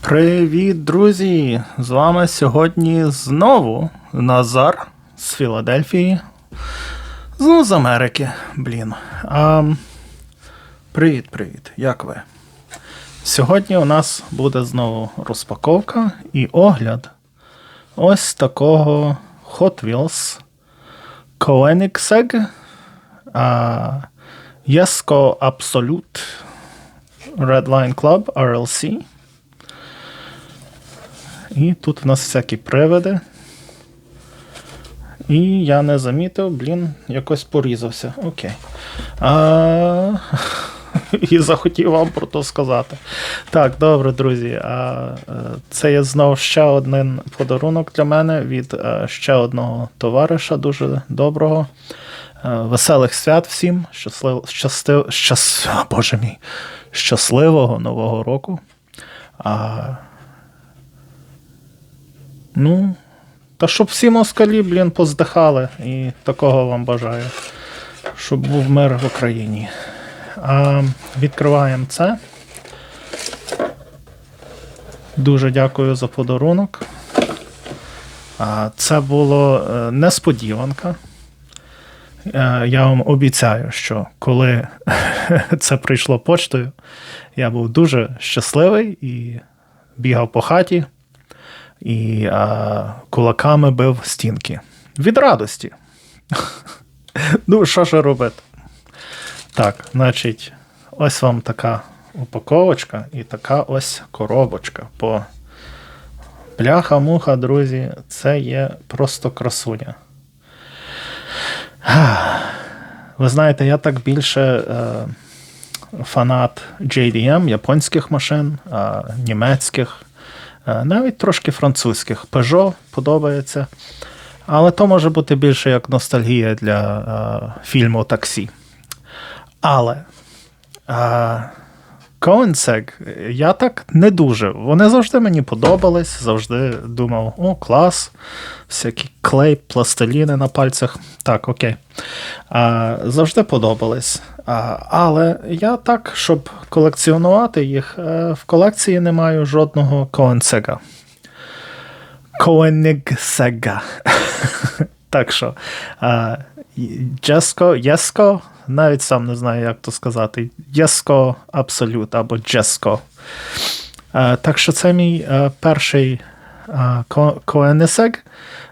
Привіт, друзі! З вами сьогодні знову Назар з Філадельфії. Ну, з Америки, блін. А, привіт, привіт, як ви? Сьогодні у нас буде знову розпаковка і огляд ось такого Hot Wheels Koenigsegg Jesko Absolute Redline Club RLC. І тут в нас всякі привиди. І я не замітив, блін, якось порізався. Окей. А... І захотів вам про то сказати. Так, добре, друзі. А, е, Це є знову ще один подарунок для мене від е, ще одного товариша, дуже доброго. Е, Веселих свят всім. Щаслив... Щастив... Щас... Боже мій. Щасливого Нового року. А... Ну, та щоб всі москалі, блін, поздихали. І такого вам бажаю. Щоб був мир в Україні. А, Відкриваємо це. Дуже дякую за подарунок. А, Це було е, несподіванка. Е, Я вам обіцяю, що коли це прийшло почтою, я був дуже щасливий і бігав по хаті і а, кулаками бив стінки. Від радості. Ну, що ж робити? Так, значить, ось вам така упаковочка і така ось коробочка. По бляха-муха, друзі, це є просто красуня. Ви знаєте, я так більше е, фанат JDM, японських машин, е, німецьких. Е, навіть трошки французьких. Peugeot подобається. Але то може бути більше як ностальгія для е, фільму Таксі. Але е, Коенсег я так не дуже. Вони завжди мені подобались, завжди думав, о, клас, всякі клей, пластиліни на пальцях. Так, окей. А, Завжди подобались. А, Але я так, щоб колекціонувати їх, е, в колекції не маю жодного Коенсега. Коенігсега. Так що, Джеско, Єско, навіть сам не знаю, як то сказати. Єско Абсолют або Джеско. Так що це мій е, перший Коенесег.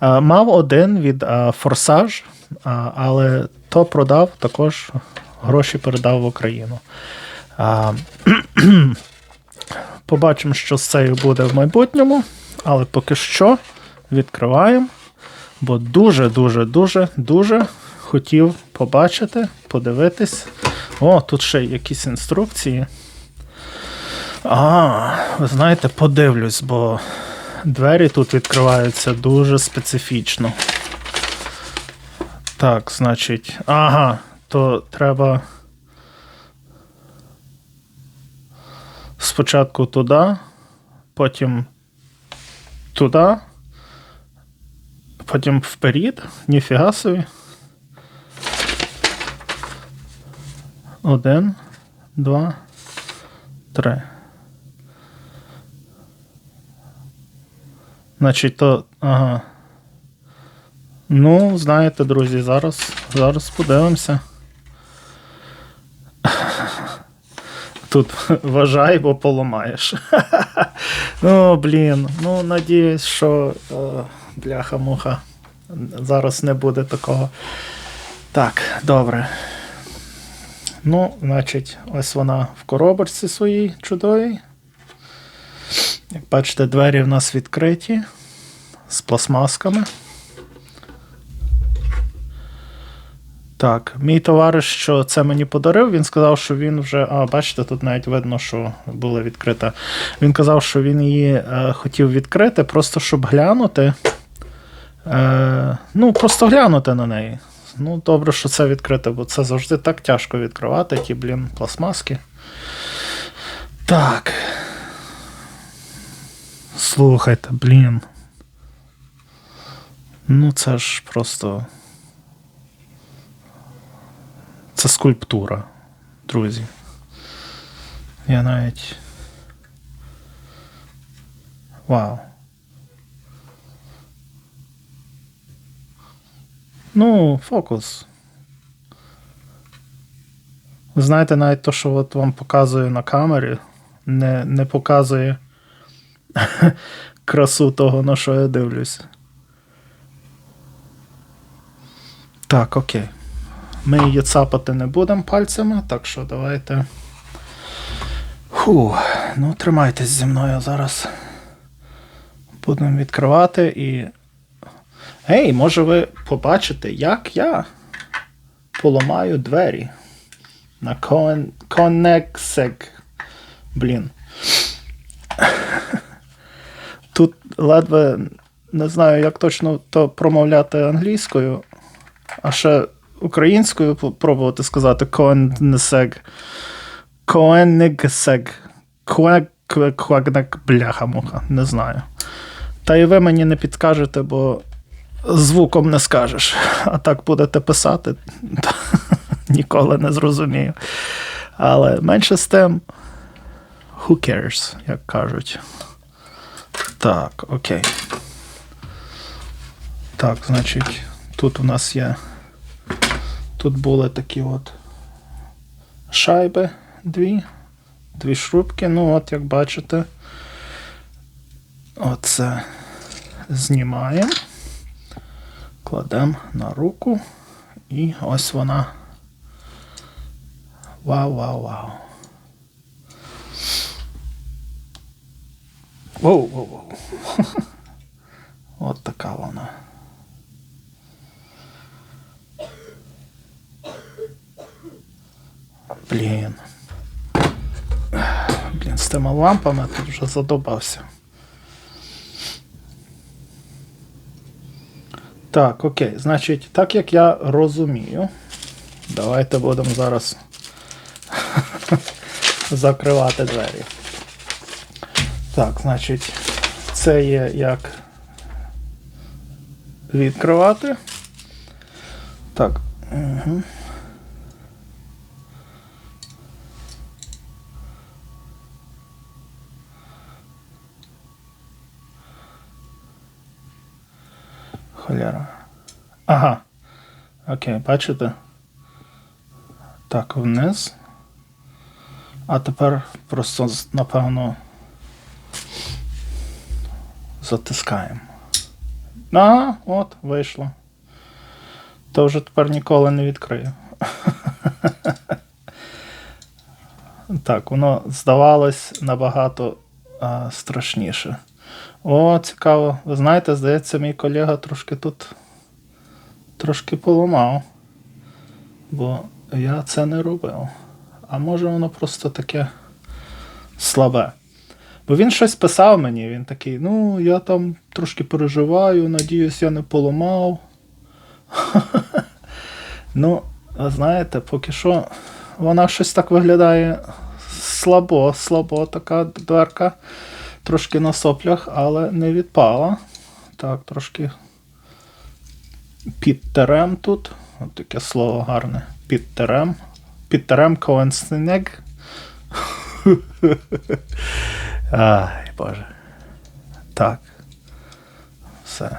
Мав один від Форсаж, але то продав, також гроші передав в Україну. Побачимо, що з цею буде в майбутньому, але поки що відкриваємо. Бо дуже-дуже, дуже, дуже хотів побачити, подивитись. О, тут ще якісь інструкції. А, ви знаєте, подивлюсь, бо двері тут відкриваються дуже специфічно. Так, значить, ага, то треба. Спочатку туди, потім туди. Потім вперед, ніфіга собі. Один, два, три. Значить, то. Ага. Ну, знаєте, друзі, зараз зараз подивимося. Тут вважай, бо поламаєш. ну, блін, ну, надіюсь, що. Е, бляха-муха. Зараз не буде такого. Так, добре. Ну, значить, ось вона в коробочці своїй чудовій. Як бачите, двері в нас відкриті з пластмасками. Так, мій товариш, що це мені подарив, він сказав, що він вже. А, бачите, тут навіть видно, що була відкрита. Він казав, що він її е, хотів відкрити, просто щоб глянути. Е, Ну, просто глянути на неї. Ну, добре, що це відкрите, бо це завжди так тяжко відкривати, ті, блін, пластмаски. Так. Слухайте, блін. Ну, це ж просто. Це скульптура, друзі. Я навіть. Вау. Ну, фокус. Ви знаєте, навіть то, що от вам показую на камері, не, не показує красу того, на що я дивлюсь. Так, окей. Ми її цапати не будемо пальцями, так що давайте. Фу, ну тримайтесь зі мною зараз. Будемо відкривати і. Ей, може ви побачите, як я поламаю двері на Кон... Конексек. Блін. Тут ледве не знаю, як точно то промовляти англійською, а ще українською пробувати сказати Коннесег. Коеннегсег. Квеквеквагнек бляха-муха. Не знаю. Та і ви мені не підкажете, бо звуком не скажеш. А так будете писати, то ніколи не зрозумію. Але менше з тим, who cares, як кажуть. Так, окей. Так, значить, тут у нас є. Тут були такі от шайби дві, дві шрубки. Ну, от, як бачите, оце знімаємо, кладемо на руку, і ось вона. Вау, вау, вау. Воу, воу, воу. От така вона. Блін. Блін, з тими лампами тут вже задобався. Так, окей. Значить, так як я розумію, давайте будемо зараз закривати двері. Так, значить, це є як відкривати. Так. Угу. Холера. Ага. Окей, бачите? Так, вниз. А тепер просто, напевно, затискаємо. Ага, от, вийшло. То вже тепер ніколи не відкрию. Так, воно здавалось набагато а, страшніше. О, цікаво. Ви знаєте, здається, мій колега трошки тут трошки поламав. Бо я це не робив. А може воно просто таке слабе. Бо він щось писав мені, він такий, ну, я там трошки переживаю, надіюсь, я не поламав. ну, знаєте, поки що вона щось так виглядає слабо, слабо така дверка. Трошки на соплях, але не відпала. Так, трошки підтерем тут. От таке слово гарне. Підтерем. Підтерем коенснег. Ай, Боже. Так. Все.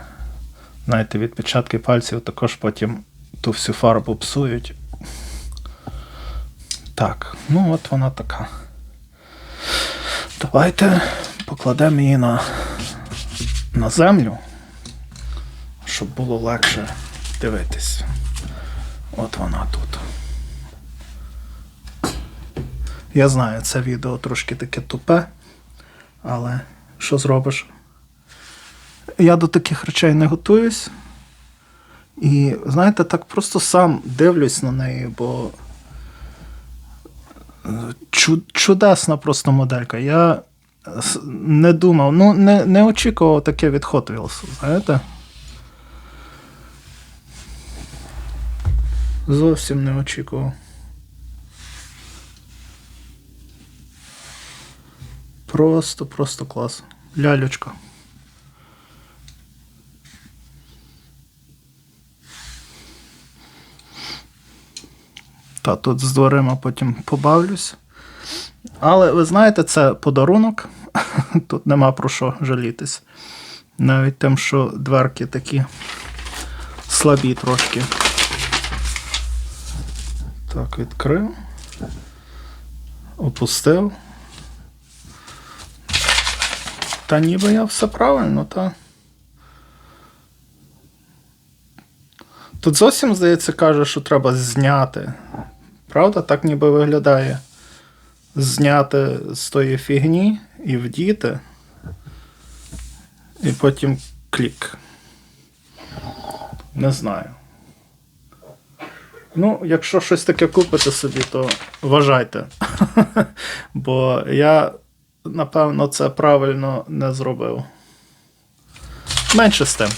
Знаєте, відпечатки пальців також потім ту всю фарбу псують. Так, ну от вона така. Давайте покладемо її на, на землю, щоб було легше дивитись. От вона тут. Я знаю, це відео трошки таке тупе, але що зробиш? Я до таких речей не готуюсь. І, знаєте, так просто сам дивлюсь на неї, бо чудесна просто моделька. Я не думав, ну, не, не очікував таке від Hot Wheels, знаєте? Зовсім не очікував. Просто, просто клас. Лялечка. Та тут з дверима потім побавлюсь. Але ви знаєте, це подарунок тут нема про що жалітись. Навіть тим, що дверки такі слабі трошки. Так, відкрив. Опустив. Та ніби я все правильно, та. Тут зовсім, здається, каже, що треба зняти. Правда, так ніби виглядає. Зняти з тої фігні і вдіти. І потім клік. Не знаю. Ну, якщо щось таке купите собі, то вважайте. Бо я, напевно, це правильно не зробив. Менше з тим.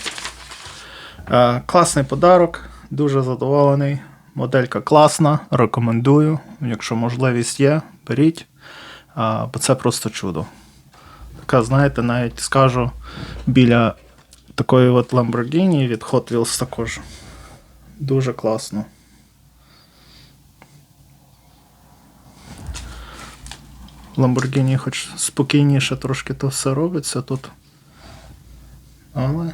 Е, класний подарок, дуже задоволений. Моделька класна, рекомендую. Якщо можливість є, беріть. А, бо це просто чудо. Така, знаєте, навіть скажу біля такої от Lamborghini від Hot Wheels також. Дуже класно. Lamborghini хоч спокійніше трошки то все робиться тут. Але.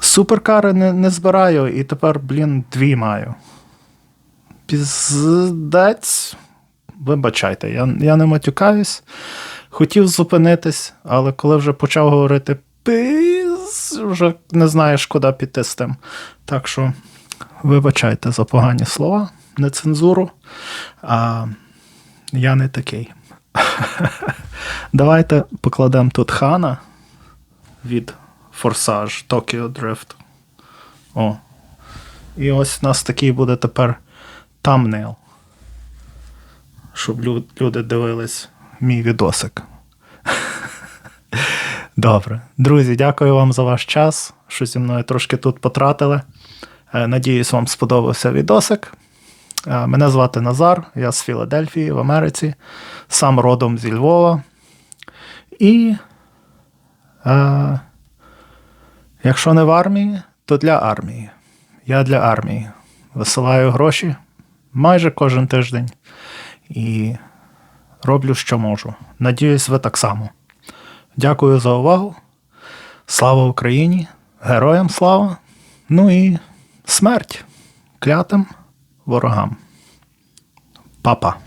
Суперкари не, не збираю, і тепер, блін, дві маю. Піздець. Вибачайте, я, я не матюкаюсь. Хотів зупинитись, але коли вже почав говорити пиз, вже не знаєш, куди піти з тим. Так що, вибачайте за погані слова, не цензуру. А я не такий. Давайте покладемо тут хана від Форсаж Tokyo Drift. О. І ось у нас такий буде тепер тамнейл. Щоб люди дивились мій відосик. Добре. Друзі, дякую вам за ваш час, що зі мною трошки тут потратили. Е, Надіюсь, вам сподобався відосик. Е, Мене звати Назар, я з Філадельфії в Америці, сам родом зі Львова. І е, якщо не в армії, то для армії. Я для армії. Висилаю гроші майже кожен тиждень і роблю, що можу. Надіюсь, ви так само. Дякую за увагу. Слава Україні! Героям слава! Ну і смерть клятим ворогам. Папа.